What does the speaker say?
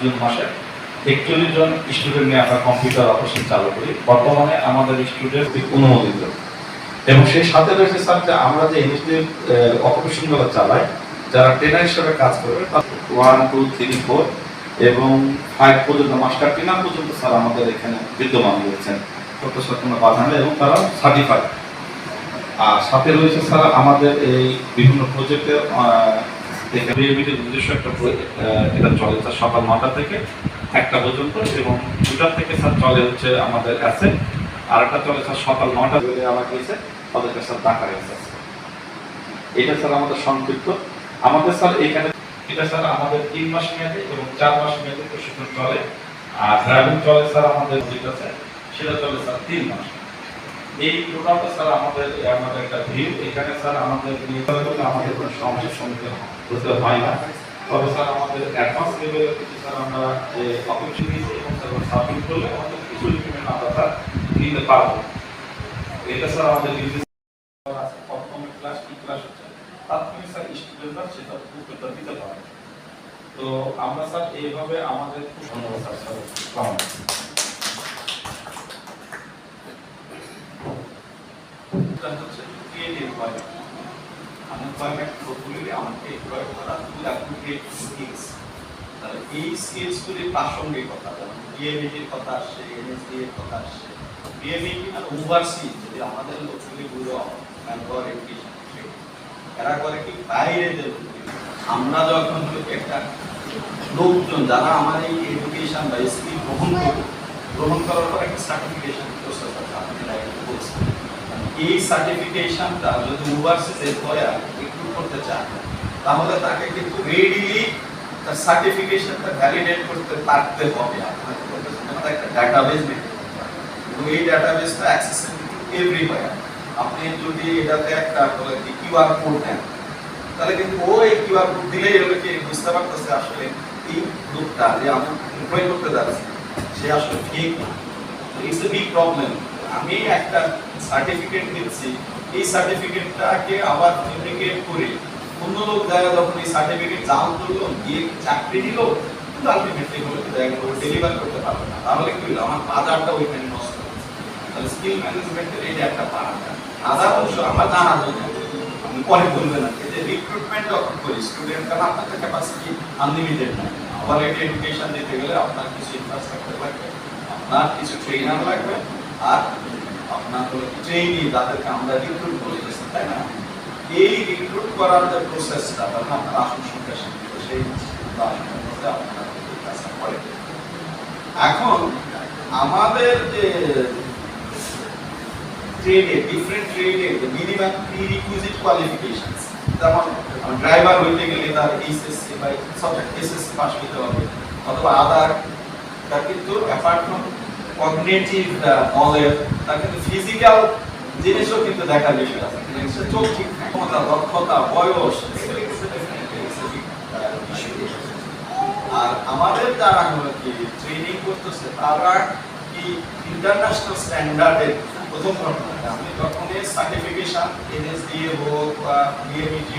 June মাসে একচল্লিশ জন student নিয়ে আমরা কম্পিউটার অপারেশন চালু করি। বর্তমানে আমাদের স্টুডেন্ট অনুমোদিত। এবং সেই সাথে রয়েছে স্যার যে আমরা যে ইনিশিয়েটিভ অপারেশনগুলো চালাই, যারা ট্রেনার হিসেবে কাজ করবে ওয়ান টু থ্রি ফোর এবং ফাইভ পর্যন্ত মাস্টার ট্রেনার পর্যন্ত স্যার আমাদের এখানে বিদ্যমান রয়েছেন। প্রত্যাশার কোনো বাধা নেই এবং তারা সার্টিফাইড আর সাথে রয়েছে স্যার আমাদের এই বিভিন্ন প্রজেক্টের বিএবিটির নিজস্ব একটা এটা চলে স্যার সকাল নটা থেকে একটা পর্যন্ত এবং দুটার থেকে স্যার চলে হচ্ছে আমাদের অ্যাসেট আর একটা চলে স্যার সকাল নটা থেকে আমার গেছে তাদেরকে স্যার টাকা গেছে এটা স্যার আমাদের সংক্ষিপ্ত। আমাদের স্যার এখানে এটা স্যার আমাদের তিন মাস মেয়াদে এবং চার মাস মেয়াদে প্রশিক্ষণ চলে। আর ড্রাইভিং চলে স্যার আমাদের যেটা আছে, সেটা চলে স্যার তিন মাস। এই প্রোগ্রামটা স্যার আমাদের আমাদের একটা ভিউ এখানে স্যার আমাদের আমাদের কোনো সমস্যার সম্মুখীন হতে হয় না। তবে স্যার আমাদের অ্যাডভান্স লেভেলের কিছু স্যার আমরা যে অপরচুনিটি এবং সাবমিট করলে আমাদের কিছু ডকুমেন্ট আমরা স্যার পারব। এটা স্যার আমাদের প্রথম ক্লাস কি ক্লাস হচ্ছে? তাৎক্ষণিক স্যার স্টুডেন্টরা সেটা দিতে পারে তো আমরা স্যার, এইভাবে আমাদের খুব ধন্যবাদ স্যার। স্যার মানে আমাদের এডুকেশন এরা করে কি বাইরে আমরা যখন একটা লোকজন যারা আমার এই এডুকেশন বা স্কিল গ্রহণ করবে গ্রহণ করার পর একটা সার্টিফিকেশন প্রসেস আছে আপনি আগে বলছেন এই সার্টিফিকেশনটা যদি ওভারসিজ এমপ্লয়ার রিক্রুট করতে চান, তাহলে তাকে কিন্তু রেডিলি তার সার্টিফিকেশনটা ভ্যালিডেট করতে পারতে হবে আপনাকে একটা ডাটাবেস মেনটেন এবং এই ডাটাবেসটা অ্যাক্সেসেবল এভরিওয়্যার আপনি যদি এটাতে একটা কিউআর কোড দেন তাহলে কিন্তু ও এই কিউআর কোড দিলেই হলো কি বুঝতে পারতেছে আসলে এই লোকটা, যে আমি এমপ্লয় করতে যাচ্ছি, সে আসলে ফেক না। ইটস এ বিগ প্রবলেম আমি একটা সার্টিফিকেট দিচ্ছি এই সার্টিফিকেটটাকে আবার ফেব্রিকেট করে অন্য লোক যায় যখন এই সার্টিফিকেট জাল করল, গিয়ে চাকরি দিল, কিন্তু আলটিমেটলি দেখা ডেলিভার করতে পারবে না। তাহলে কি আমার বাজারটা ওইখানে নষ্ট তাহলে স্কিল ম্যানেজমেন্টের একটা পারাটা আদার অংশ আমার জানা পরে বলবেন না যে রিক্রুটমেন্ট যখন করি স্টুডেন্ট আপনার তো ক্যাপাসিটি আনলিমিটেড না কোয়ালিটি এডুকেশন দিতে গেলে আপনার কিছু ইনফ্রাস্ট্রাকচার লাগবে, আপনার কিছু ট্রেনার লাগবে আর আপনার হলো ট্রেইনি যাদেরকে আমরা রিক্রুট বলেছি তাই না? এই রিক্রুট করার যে প্রসেসটা আপনার আসন সংখ্যা সীমিত সেই এখন আমাদের যে ট্রেডে ডিফারেন্ট ট্রেডে মিনিমাম প্রি রিকুইজিট কোয়ালিফিকেশনস যেমন ড্রাইভার হইতে গেলে তার এইচএসসি বা সাবজেক্ট এসএসসি পাস হইতে হবে, অথবা আদার তার কিন্তু অ্যাপার্ট ফ্রম নলেজ তার কিন্তু ফিজিক্যাল জিনিসও কিন্তু দেখার বিষয় আছে চোখ ঠিক ক্ষমতা, দক্ষতা, বয়স uh. আর আমাদের যারা হলো কি ট্রেনিং করতেছে তারা কি ইন্টারন্যাশনাল স্ট্যান্ডার্ডের প্রথম ঘটনা আমি যখন সার্টিফিকেশন এনএসডিএ হোক বা বিএমইটি